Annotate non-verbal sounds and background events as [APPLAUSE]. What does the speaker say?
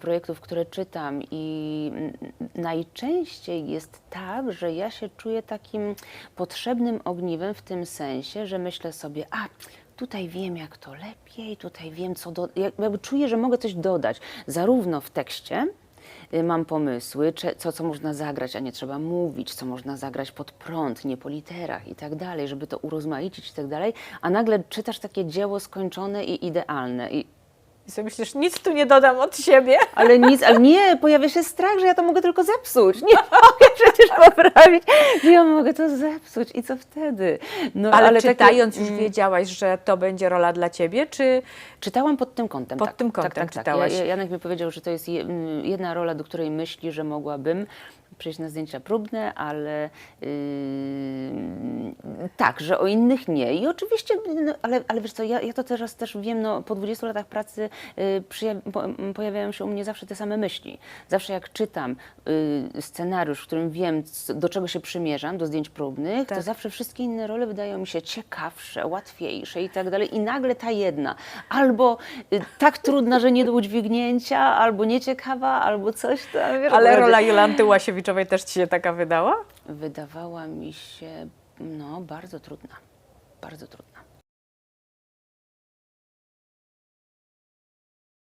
projektów, które czytam i najczęściej jest tak, że ja się czuję takim potrzebnym ogniwem w tym sensie, że myślę sobie, a tutaj wiem jak to lepiej, tutaj wiem co, do, jak- jakby czuję, że mogę coś dodać, zarówno w tekście, y, mam pomysły, co, co można zagrać, a nie trzeba mówić, co można zagrać pod prąd, nie po literach i tak dalej, żeby to urozmaicić i tak dalej, a nagle czytasz takie dzieło skończone i idealne. I, I sobie myślisz, nic tu nie dodam od siebie. [LAUGHS] ale nic, ale nie, pojawia się strach, że ja to mogę tylko zepsuć. Nie [LAUGHS] mogę przecież poprawić, ja mogę to zepsuć i co wtedy? No, Ale, takie- czytając już mm, wiedziałaś, że to będzie rola dla ciebie, czy Czytałam pod tym kątem. Pod tak, tym tak, kątem tak, tak. czytałaś. Ja, ja- Janek mi powiedział, że to jest je- mm, jedna rola, do której myśli, że mogłabym przyjść na zdjęcia próbne, ale yy, tak, że o innych nie. I oczywiście, no, ale, ale wiesz co, ja, ja to teraz też wiem, no, po 20 latach pracy yy, po, pojawiają się u mnie zawsze te same myśli. Zawsze jak czytam yy, scenariusz, w którym wiem, co- do czego się przymierzam, do zdjęć próbnych, to Tak. zawsze wszystkie inne role wydają mi się ciekawsze, łatwiejsze i tak dalej. I nagle ta jedna, albo y, tak trudna, że nie do udźwignięcia, albo nieciekawa, albo coś tam. Wiesz, ale rola Jolanty Łasiewiczowej też ci się taka wydała? Wydawała mi się, no, bardzo trudna. Bardzo trudna.